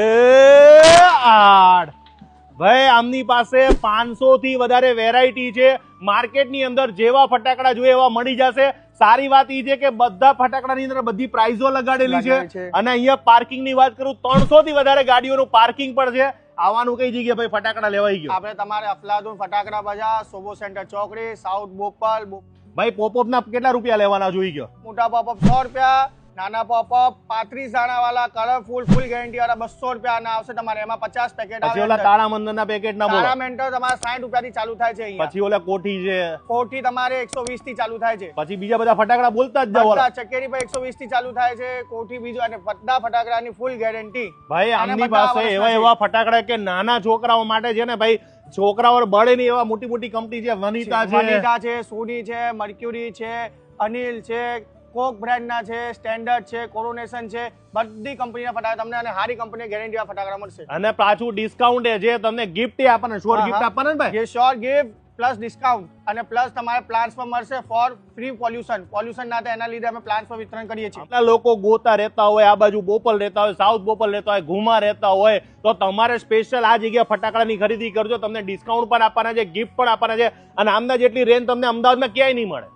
આડ. ભાઈ આમની પાસે પાંચસો થી વધારે વેરાયટી છે. માર્કેટની અંદર જેવા ફટાકડા જોઈએ એવા મળી જશે. સારી વાત એ છે કે બધા ફટાકડાની અંદર બધી પ્રાઇઝો લગાડેલી છે. અને અહીંયા પાર્કિંગની વાત કરું ત્રણસો થી વધારે ગાડીઓનું પાર્કિંગ પણ છે. આવવાનું કઈ જગ્યાએ ભાઈ? ફટાકડા લેવાઈ ગયો. આપણે તમારે અફલાદુન ફટાકડા બજાર સોબો સેન્ટર ચોકડી સાઉથ બોપલ ભાઈ પોપઅપ ના કેટલા રૂપિયા લેવાના જોઈ ગયો? મોટા પોપઅપ સો રૂપિયા નાના પોપઅપ પાંત્રીસ દાણા વાળા કલરફુલ ફૂલ ગેરંટી વાળા બસો રૂપિયા ના આવશે તમારે. એમાં પચાસ પેકેટ પછી ઓલા તાળા મંદિર ના પેકેટ ના બોલો. તારા મેન્ટર તમારે સાઠ રૂપિયાથી ચાલુ થાય છે પછી ઓલા કોઠી છે. કોઠી તમારે એકસો વીસથી ચાલુ થાય છે. પછી બીજા બધા ફટાકડા બોલતા જ જાઓ. ચકેરી પર એકસો વીસથી ચાલુ થાય છે. કોઠી બીજું અને બધા ફટાકડાની ફૂલ ગેરંટી ભાઈ આમની પાસે એવા એવા ફટાકડા કે નાના છોકરાઓ માટે છે ને ભાઈ છોકરાઓ બળે નહીં એવા મોટી મોટી કંપની છે. વનિતા છે. વનિતા છે સોની છે મર્ક્યુરી છે અનિલ છે કોક બ્રાન્ડના છે સ્ટેન્ડર્ડ છે કોરોનેશન છે બધી કંપનીના ફટાકડા તમને અને સારી કંપની ગેરંટી ફટાકડા મળશે. અને પાછું ડિસ્કાઉન્ટ જે તમને ગિફ્ટ આપણને શ્યોર ગિફ્ટ હા. આપવાના ને ભાઈ? જે શ્યોર ગિફ્ટ પ્લસ ડિસ્કાઉન્ટ અને પ્લસ તમારે પ્લાન્સ પર મળશે ફોર ફ્રી પોલ્યુશન પોલ્યુશન ના થાય એના લીધે અમે પ્લાન્સ પર વિતરણ કરીએ છીએ. આપણા લોકો ગોતા રહેતા હોય આ બાજુ બોપલ રહેતા હોય સાઉથ બોપલ રહેતા હોય ઘુમા રહેતા હોય તો તમારે સ્પેશિયલ આ જગ્યા ફટાકડાની ખરીદી કરજો. તમને ડિસ્કાઉન્ટ પણ આપવાના છે ગિફ્ટ પણ આપવાના છે. અને આમના જેટલી રેન્જ તમને અમદાવાદમાં ક્યાંય નહીં મળે.